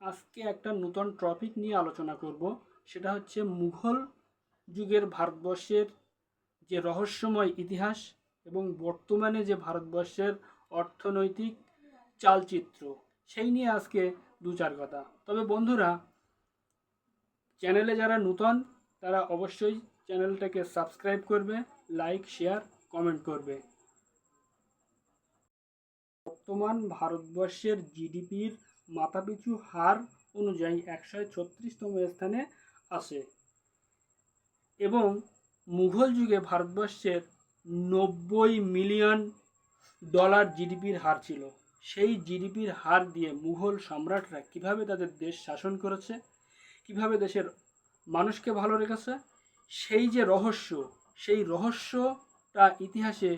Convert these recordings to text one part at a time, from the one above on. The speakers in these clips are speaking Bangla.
আজকে একটা নতুন টপিক নিয়ে আলোচনা করব। সেটা হচ্ছে মুঘল যুগের ভারতবর্ষের যে রহস্যময় ইতিহাস এবং বর্তমানে যে ভারতবর্ষের অর্থনৈতিক চালচিত্র, সেই নিয়ে আজকে দু চার কথা। তবে বন্ধুরা, চ্যানেলে যারা নূতন, তারা অবশ্যই চ্যানেলটাকে সাবস্ক্রাইব করবে লাইক শেয়ার কমেন্ট করবে। বর্তমান ভারতবর্ষের জিডিপির মাথাপিছু হার অনুযায়ী একশো ছত্রিশতম স্থানে আসে এবং মুঘল যুগে ভারতবর্ষের নব্বই মিলিয়ন ডলার জিডিপির হার ছিল। সেই জিডিপির হার দিয়ে মুঘল সম্রাটরা কীভাবে তাদের দেশ শাসন করেছে, কীভাবে দেশের মানুষকে ভালো রেখেছে, সেই যে রহস্য, সেই রহস্যটা ইতিহাসে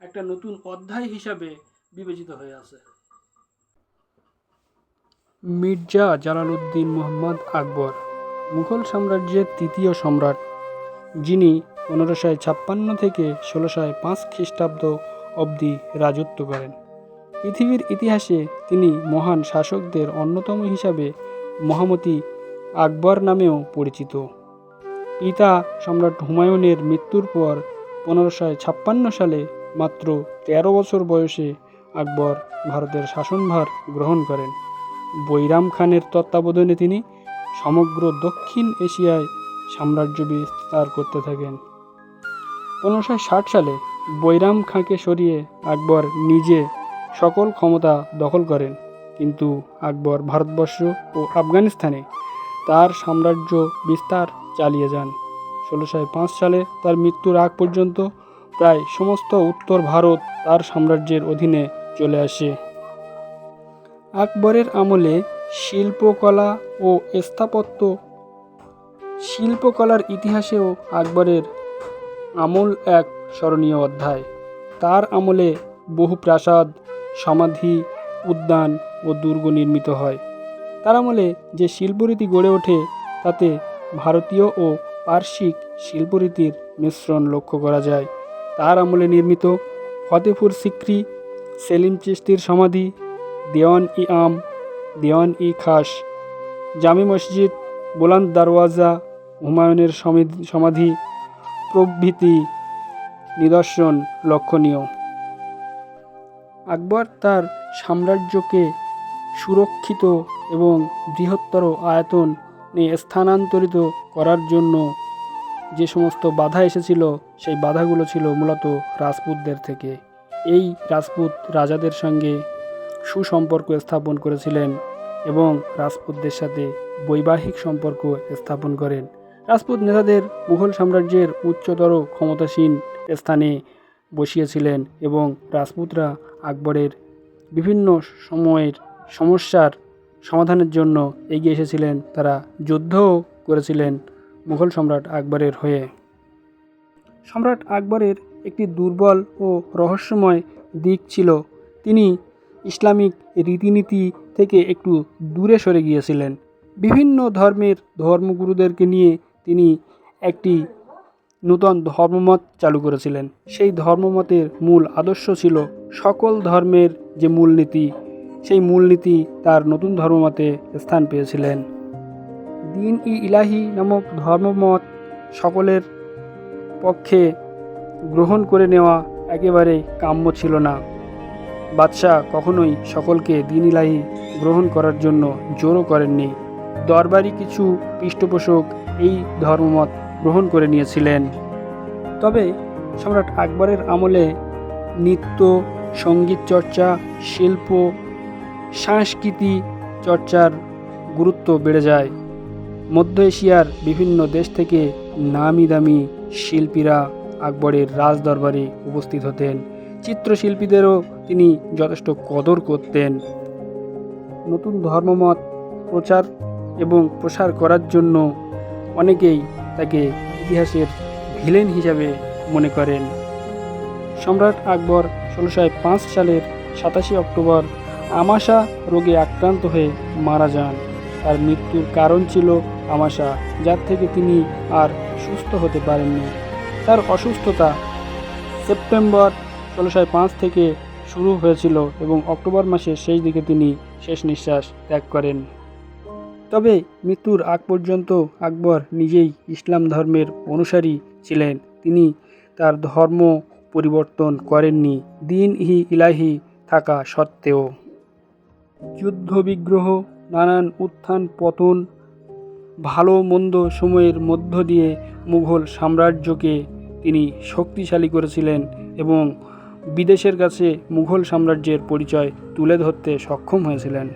একটা নতুন অধ্যায় হিসাবে বিবেচিত হয়ে আছে। মির্জা জালালউদ্দিন মোহাম্মদ আকবর, মুঘল সাম্রাজ্যের তৃতীয় সম্রাট। যিনি পনেরোশো ছাপ্পান্ন থেকে ষোলোশো পাঁচ খ্রিস্টাব্দ অবধি রাজত্ব করেন। পৃথিবীর ইতিহাসে তিনি মহান শাসকদের অন্যতম হিসাবে মহামতি আকবর নামেও পরিচিত। পিতা সম্রাট হুমায়ুনের মৃত্যুর পর পনেরোশো ছাপ্পান্ন সালে মাত্র তেরো বছর বয়সে আকবর ভারতের শাসনভার গ্রহণ করেন। বৈরাম খানের তত্ত্বাবধানে তিনি সমগ্র দক্ষিণ এশিয়ায় সাম্রাজ্য বিস্তার করতে থাকেন। পনেরোশো ষাট সালে বৈরাম খাঁকে সরিয়ে আকবর নিজে সকল ক্ষমতা দখল করেন, কিন্তু আকবর ভারতবর্ষ ও আফগানিস্তানে তার সাম্রাজ্য বিস্তার চালিয়ে যান। ষোলোশো পাঁচ সালে তার মৃত্যুর আগ পর্যন্ত প্রায় সমস্ত উত্তর ভারত তার সাম্রাজ্যের অধীনে চলে আসে। আকবরের আমলে শিল্পকলা ও স্থাপত্য, শিল্পকলার ইতিহাসেও আকবরের আমল এক স্মরণীয় অধ্যায়। তার আমলে বহু প্রাসাদ, সমাধি, উদ্যান ও দুর্গ নির্মিত হয়। তার আমলে যে শিল্পরীতি গড়ে ওঠে, তাতে ভারতীয় ও পার্শ্বিক শিল্পরীতির মিশ্রণ লক্ষ্য করা যায়। তার আমলে নির্মিত ফতেপুর সিক্রি, সেলিম চিস্তির সমাধি দেওয়ান ই আম দেওয়ান ই খাস, জামি মসজিদ বুলান্দ দারওয়াজা, হুমায়ুনের সমিধি- সমাধি, প্রভৃতি নিদর্শন লক্ষণীয়। আকবর তার সাম্রাজ্যকে সুরক্ষিত এবং বৃহত্তর আয়তন স্থানান্তরিত করার জন্য যে সমস্ত বাধা এসেছিল, সেই বাধাগুলো ছিল মূলত রাজপুতদের থেকে। এই রাজপুত রাজাদের সঙ্গে সুসম্পর্ক স্থাপন করেছিলেন এবং রাজপুতদের সাথে বৈবাহিক সম্পর্ক স্থাপন করেন। রাজপুত নেতাদের মুঘল সাম্রাজ্যের উচ্চতর ক্ষমতাসীন স্থানে বসিয়েছিলেন এবং রাজপুতরা আকবরের বিভিন্ন সময়ের সমস্যার সমাধানের জন্য এগিয়ে এসেছিলেন। তারা যুদ্ধও করেছিলেন মুঘল সম্রাট আকবরের হয়ে। সম্রাট আকবরের একটি দুর্বল ও রহস্যময় দিক ছিল। তিনি ইসলামিক রীতিনীতি থেকে একটু দূরে সরে গিয়েছিলেন। বিভিন্ন ধর্মের ধর্মগুরুদেরকে নিয়ে তিনি একটি নূতন ধর্মমত চালু করেছিলেন। সেই ধর্মমতের মূল আদর্শ ছিল সকল ধর্মের যে মূলনীতি, সেই মূলনীতি তার নতুন ধর্মমতে স্থান পেয়েছিলেন। দিন ই ইলাহি নামক ধর্মমত সকলের পক্ষে গ্রহণ করে নেওয়া একেবারে কাম্য ছিল না। বাদশাহ কখনোই সকলকে দিন ইলাহি গ্রহণ করার জন্য জোরও করেননি। দরবারি কিছু পৃষ্ঠপোষক এই ধর্মমত গ্রহণ করে নিয়েছিলেন। তবে সম্রাট আকবরের আমলে নৃত্য, সংগীত চর্চা, শিল্প, সংস্কৃতি চর্চার গুরুত্ব বেড়ে যায়। মধ্য এশিয়ার বিভিন্ন দেশ থেকে নামি দামি শিল্পীরা আকবরের রাজদরবারে উপস্থিত হতেন। চিত্রশিল্পীদেরও তিনি যথেষ্ট কদর করতেন। নতুন ধর্মমত প্রচার এবং প্রসার করার জন্য অনেকেই তাকে ইতিহাসের ভিলেন হিসাবে মনে করেন। সম্রাট আকবর ষোলোশো পাঁচ সালের সাতাশে অক্টোবর আমাশা রোগে আক্রান্ত হয়ে মারা যান। তার মৃত্যুর কারণ ছিল আমাশা, যার থেকে তিনি আর সুস্থ হতে পারেননি। তার অসুস্থতা সেপ্টেম্বর ষোলোশো পাঁচ থেকে শুরু হয়েছিল এবং অক্টোবর মাসের শেষ দিকে তিনি শেষ নিঃশ্বাস ত্যাগ করেন। তবে মৃত্যুর আগ পর্যন্ত আকবর নিজেই ইসলাম ধর্মের অনুসারী ছিলেন। তিনি তার ধর্ম পরিবর্তন করেননি, দিন ই ইলাহি থাকা সত্ত্বেও। যুদ্ধ বিগ্রহ, নানান উত্থান পতন, ভালো মন্দ সময়ের মধ্য দিয়ে মুঘল সাম্রাজ্যকে তিনি শক্তিশালী করেছিলেন এবং বিদেশের কাছে মুঘল সাম্রাজ্যের পরিচয় তুলে ধরতে সক্ষম হয়েছিলেন।